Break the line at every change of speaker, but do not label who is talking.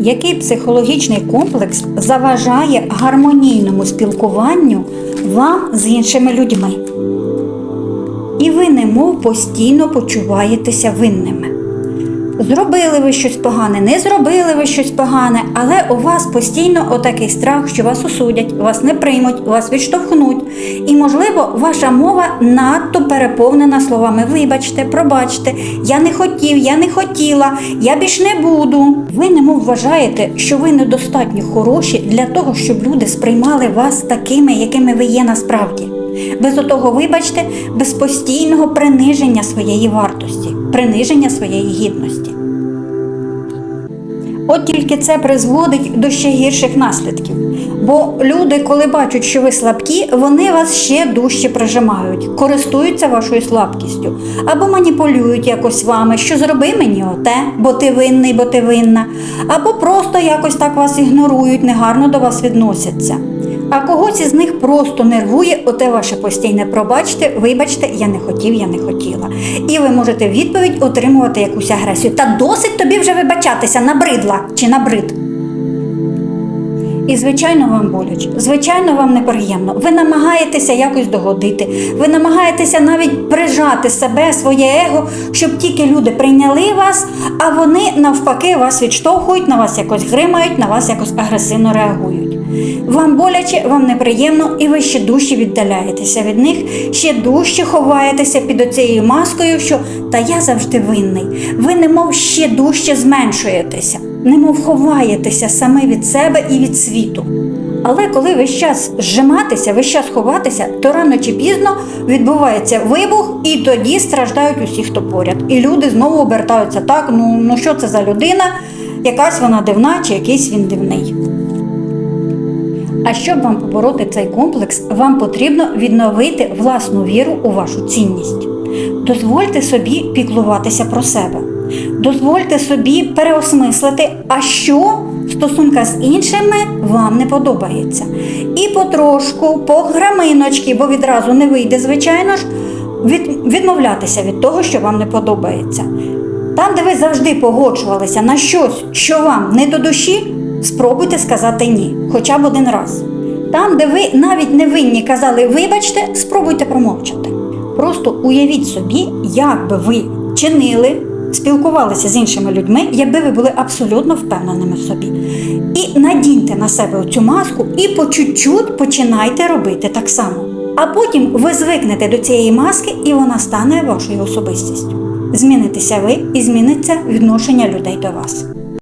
Який психологічний комплекс заважає гармонійному спілкуванню вам з іншими людьми? І ви немов постійно почуваєтеся винними. Зробили ви щось погане, не зробили ви щось погане, але у вас постійно отакий страх, що вас осудять, вас не приймуть, вас відштовхнуть. І, можливо, ваша мова надто переповнена словами Вибачте, пробачте, я не хотів, я не хотіла, я більш не буду. Ви немов вважаєте, що ви недостатньо хороші для того, щоб люди сприймали вас такими, якими ви є насправді. Без отого, вибачте, без постійного приниження своєї вартості, приниження своєї гідності. От тільки це призводить до ще гірших наслідків. Бо люди, коли бачать, що ви слабкі, вони вас ще дужче прижимають, користуються вашою слабкістю або маніпулюють якось вами, що зроби мені оте, бо ти винний, бо ти винна, або просто якось так вас ігнорують, негарно до вас відносяться. А когось із них просто нервує оте ваше постійне пробачте, вибачте, я не хотів, я не хотіла. І ви можете в відповідь отримувати якусь агресію. Та досить тобі вже вибачатися, набридла чи набрид. І, звичайно, вам боляче, звичайно, вам неприємно. Ви намагаєтеся якось догодити, ви намагаєтеся навіть прижати себе, своє его, щоб тільки люди прийняли вас, а вони навпаки вас відштовхують, на вас якось гримають, на вас якось агресивно реагують. Вам боляче, вам неприємно, і ви ще дужче віддаляєтеся від них, ще дужче ховаєтеся під оцією маскою, що та я завжди винний. Ви немов ще дужче зменшуєтеся, немов ховаєтеся саме від себе і від світу. Але коли весь час зжиматися, весь час ховатися, то рано чи пізно відбувається вибух, і тоді страждають усі, хто поряд. І люди знову обертаються так: ну, ну що це за людина? Якась вона дивна чи якийсь він дивний. А щоб вам побороти цей комплекс, вам потрібно відновити власну віру у вашу цінність. Дозвольте собі піклуватися про себе. Дозвольте собі переосмислити, а що в стосунках з іншими вам не подобається. І потрошку, по граминочки, бо відразу не вийде, звичайно ж, від, відмовлятися від того, що вам не подобається. Там, де ви завжди погоджувалися на щось, що вам не до душі, спробуйте сказати ні, хоча б один раз. Там, де ви навіть не винні казали вибачте, спробуйте промовчати. Просто уявіть собі, як би ви чинили, спілкувалися з іншими людьми, якби ви були абсолютно впевненими в собі. І надіньте на себе цю маску і по чуть-чуть починайте робити так само. А потім ви звикнете до цієї маски, і вона стане вашою особистістю. Змінитеся ви і зміниться відношення людей до вас.